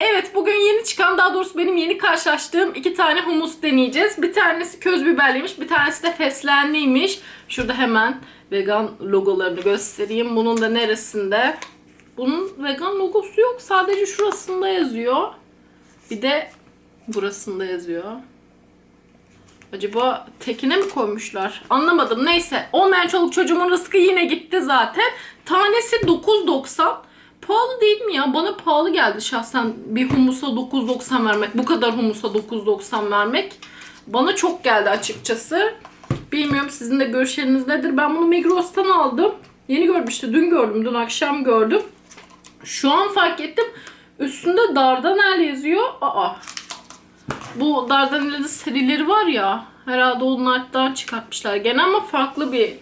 Evet bugün yeni çıkan daha doğrusu benim yeni karşılaştığım iki tane humus deneyeceğiz. Bir tanesi köz biberliymiş bir tanesi de fesleğenliymiş. Şurada hemen vegan logolarını göstereyim. Bunun da neresinde? Bunun vegan logosu yok sadece şurasında yazıyor. Bir de burasında yazıyor. Acaba tekine mi koymuşlar? Anlamadım. Neyse. Olmayan çoluk çocuğumun rızkı yine gitti zaten. Tanesi 9.90. Pahalı değil mi ya? Bana pahalı geldi şahsen bir humusa 9.90 vermek. Bu kadar humusa 9.90 vermek. Bana çok geldi açıkçası. Bilmiyorum sizin de görüşleriniz nedir? Ben bunu Migros'tan aldım. Yeni gördüm işte. Dün gördüm. Dün akşam gördüm. Şu an fark ettim. Üstünde Dardanel yazıyor. Aa bu Dardanel'in serileri var ya herhalde onlardan çıkartmışlar gene ama farklı bir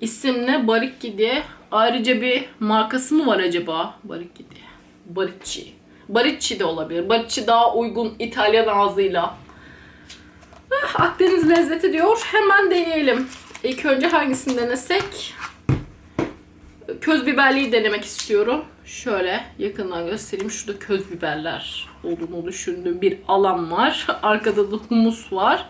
isimle Baricchi diye. Ayrıca bir markası mı var acaba? Baricchi diye. Baricchi. Baricchi de olabilir. Baricchi daha uygun İtalyan ağzıyla. Ah, Akdeniz lezzeti diyor. Hemen deneyelim. İlk önce hangisini denesek? Köz biberliyi denemek istiyorum. Şöyle yakından göstereyim. Şurada köz biberler olduğunu düşündüğüm bir alan var. Arkada da humus var.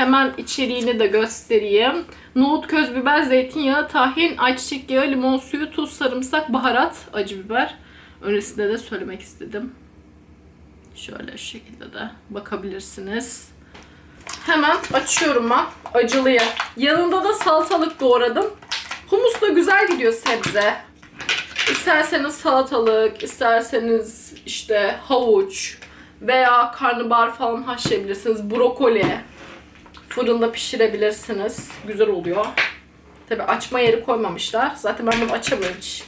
Hemen içeriğini de göstereyim. Nohut, köz biber, zeytinyağı, tahin, ayçiçek yağı, limon suyu, tuz, sarımsak, baharat, acı biber. Öncesinde de söylemek istedim. Şöyle şu şekilde de bakabilirsiniz. Hemen açıyorum ben acılıya. Yanında da salatalık doğradım. Humus da güzel gidiyor sebze. İsterseniz salatalık, isterseniz işte havuç veya karnabahar falan haşlayabilirsiniz. Brokoli fırında pişirebilirsiniz. Güzel oluyor. Tabi açma yeri koymamışlar. Zaten ben bunu açamıyorum hiç.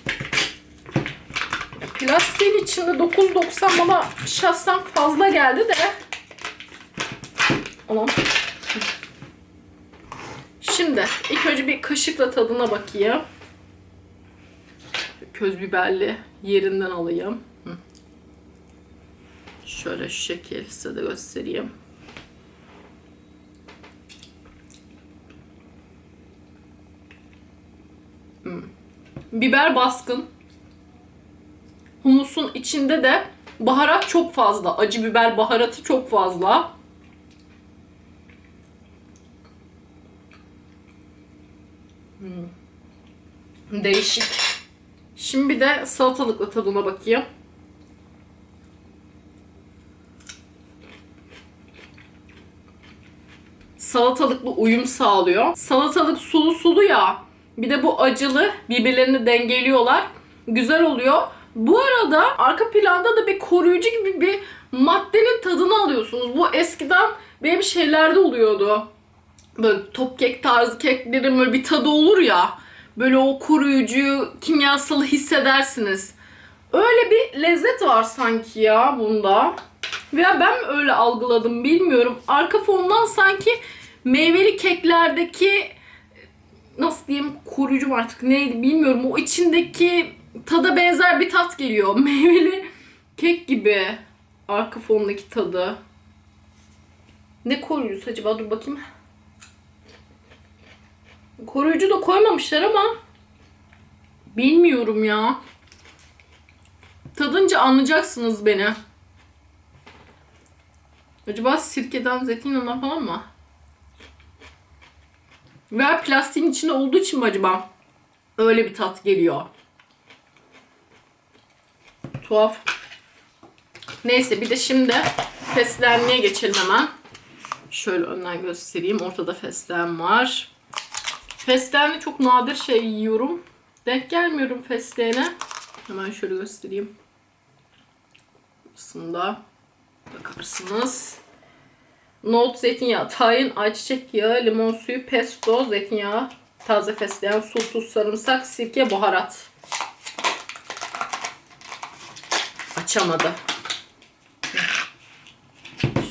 Plastiğin içinde 9.90 bana şahsen fazla geldi de. Aman. Şimdi ilk önce bir kaşıkla tadına bakayım. Köz biberli yerinden alayım. Şöyle şu şekil size de göstereyim. Biber baskın. Humusun içinde de baharat çok fazla. Acı biber baharatı çok fazla. Hmm. Değişik. Şimdi bir de salatalıkla tadına bakayım. Salatalıkla uyum sağlıyor. Salatalık sulu sulu ya. Bir de bu acılı birbirlerini dengeliyorlar. Güzel oluyor. Bu arada arka planda da bir koruyucu gibi bir maddenin tadını alıyorsunuz. Bu eskiden benim şeylerde oluyordu. Böyle top kek tarzı keklerin böyle bir tadı olur ya. Böyle o koruyucu, kimyasalı hissedersiniz. Öyle bir lezzet var sanki ya bunda. Veya ben mi öyle algıladım bilmiyorum. Arka fondan sanki meyveli keklerdeki nasıl diyeyim koruyucu mu artık neydi bilmiyorum. O içindeki tada benzer bir tat geliyor. Meyveli kek gibi arka fondaki tadı. Ne koruyucusu acaba? Dur bakayım. Koruyucu da koymamışlar ama bilmiyorum ya. Tadınca anlayacaksınız beni. Acaba sirkeden, zeytinyağından falan mı? Veya plastiğin içinde olduğu için mi acaba? Öyle bir tat geliyor. Tuhaf. Neyse bir de şimdi fesleğenliğe geçelim hemen. Şöyle önden göstereyim. Ortada fesleğen var. Fesleğenli çok nadir şey yiyorum. Denk gelmiyorum fesleğene. Hemen şöyle göstereyim. Aslında bakarsınız. Nohut, zeytinyağı, tahin, ayçiçek yağı, limon suyu, pesto, zeytinyağı, taze fesleğen, su, tuz, sarımsak, sirke, baharat. Açamadı.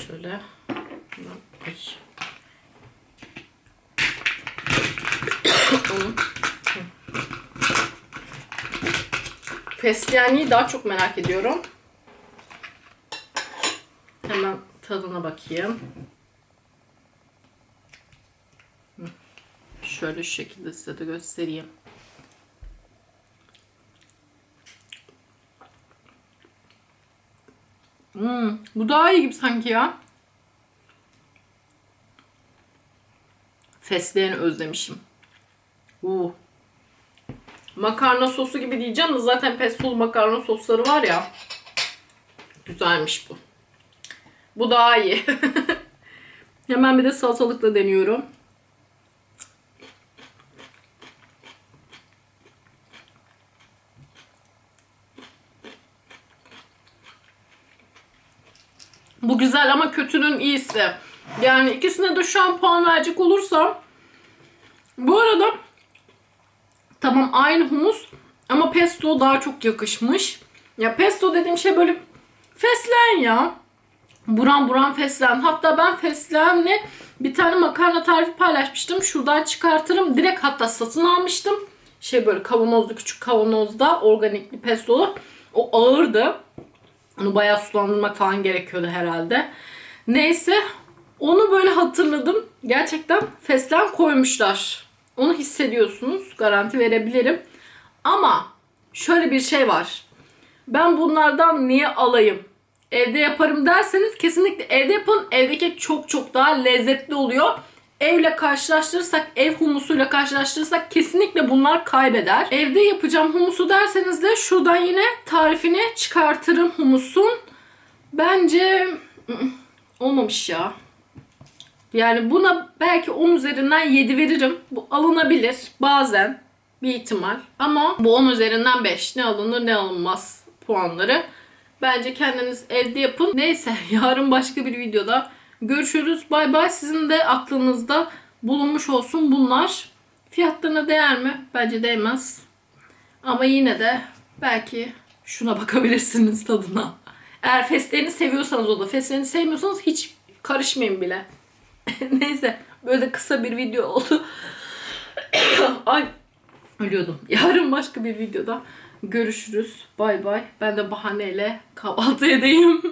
Şöyle. Ay. Fesleğenliği daha çok merak ediyorum. Hemen tadına bakayım. Şöyle şu şekilde size de göstereyim. Hmm, bu daha iyi gibi sanki ya. Fesleğeni özlemişim. Uh. Makarna sosu gibi diyeceğim de zaten pestolu makarna sosları var ya. Güzelmiş bu. Bu daha iyi. Hemen bir de salatalıkla deniyorum. Bu güzel ama kötünün iyisi. Yani ikisine de şu an puan verecek olursam bu arada tamam aynı humus ama pesto daha çok yakışmış. Ya pesto dediğim şey böyle fesleğen ya. Buran buran fesleğen. Hatta ben fesleğenle bir tane makarna tarifi paylaşmıştım. Şuradan çıkartırım. Direkt hatta satın almıştım. Şey böyle kavanozlu küçük kavanozda organikli pestolu. O ağırdı. Onu bayağı sulandırmak falan gerekiyordu herhalde. Neyse onu böyle hatırladım. Gerçekten fesleğen koymuşlar. Onu hissediyorsunuz. Garanti verebilirim. Ama şöyle bir şey var. Ben bunlardan niye alayım? Evde yaparım derseniz kesinlikle evde yapın. Evdeki çok çok daha lezzetli oluyor. Evle karşılaştırırsak, ev humusuyla karşılaştırırsak kesinlikle bunlar kaybeder. Evde yapacağım humusu derseniz de şuradan yine tarifini çıkartırım humusun. Bence olmamış ya. Yani buna belki 10 üzerinden 7 veririm. Bu alınabilir bazen bir ihtimal. Ama bu 10 üzerinden 5. Ne alınır ne alınmaz puanları. Bence kendiniz evde yapın. Neyse yarın başka bir videoda görüşürüz. Bay bay. Sizin de aklınızda bulunmuş olsun bunlar. Fiyatlarına değer mi? Bence değmez. Ama yine de belki şuna bakabilirsiniz tadına. Eğer fesleğeni seviyorsanız o da. Fesleğeni sevmiyorsanız hiç karışmayın bile. Neyse böyle kısa bir video oldu. Ay ölüyordum. Yarın başka bir videoda görüşürüz. Bay bay. Ben de bahaneyle kahvaltı edeyim.